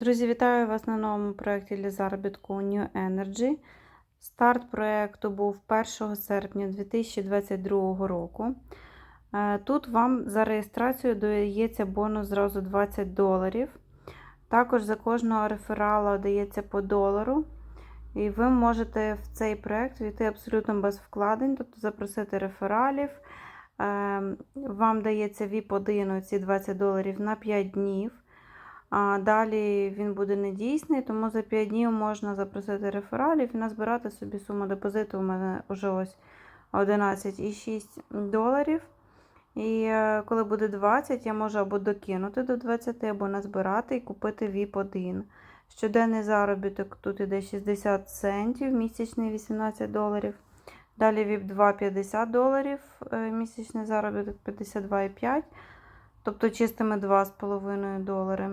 Друзі, вітаю вас на новому проєкті для заробітку New Energy. Старт проєкту був 1 серпня 2022 року. Е, Тут вам за реєстрацію дається бонус зразу 20 доларів. Також за кожного реферала дається по долару. І ви можете в цей проєкт війти абсолютно без вкладень, тобто запросити рефералів. Е, Вам дається VIP-1 ці 20 доларів на 5 днів. А далі він буде недійсний, тому за 5 днів можна запросити рефералів і назбирати собі суму депозиту. У мене вже ось 11,6 доларів. І е, коли буде 20, я можу або докинути до 20, або назбирати і купити VIP-1. Щоденний заробіток тут іде 60 центів, місячний 18 доларів. Далі VIP-2 50 доларів, е, місячний заробіток 52,5, тобто чистими 2,5 долари.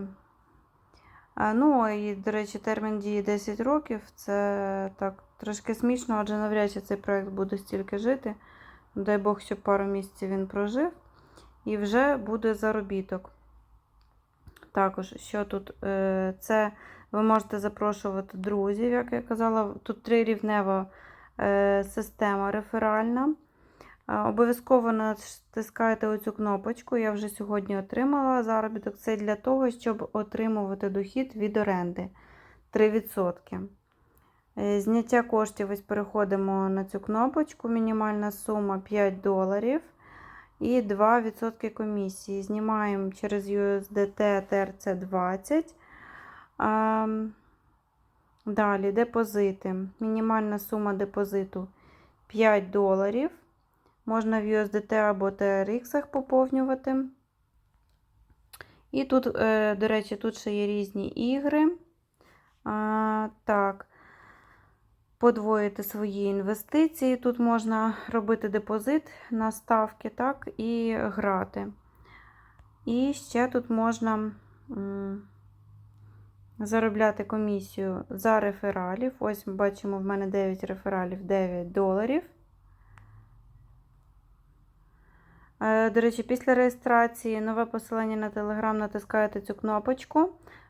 Ну, і, до речі, термін дії 10 років. Це так трошки смішно, адже навряд чи цей проект буде стільки жити. Дай Бог, щоб пару місяців він прожив. І вже буде заробіток. Також, що тут? Е, Це ви можете запрошувати друзів, як я казала. Тут трирівнева е, система реферальна. Обов'язково натискаєте оцю кнопочку. Я вже сьогодні отримала заробіток. Це для того, щоб отримувати дохід від оренди 3%. Е, Зняття коштів ось переходимо на цю кнопочку. Мінімальна сума 5 доларів і 2% комісії. Знімаємо через USDT TRC20. Далі депозити. Мінімальна сума депозиту 5 доларів. Можна в USDT або TRX поповнювати. І тут, е, до речі, тут ще є різні ігри. А, Так, подвоїти свої інвестиції. Тут можна робити депозит на ставки, так, і грати. І ще тут можна заробляти комісію за рефералів. Ось бачимо, в мене 9 рефералів, 9 доларів. До речі, після реєстрації нове посилання на Telegram натискаєте цю кнопочку,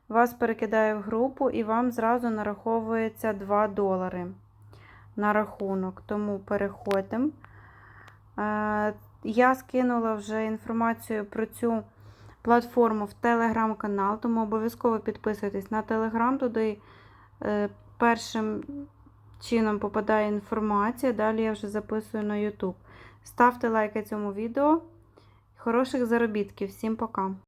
вас перекидає в групу і вам зразу нараховується 2 долари на рахунок. Тому переходимо. Е, Я скинула вже інформацію про цю платформу в телеграм-канал, тому обов'язково підписуйтесь на телеграм, туди е, першим чином попадає інформація, далі я вже записую на YouTube. Ставте лайки цьому відео. Хороших заробітків. Всім пока!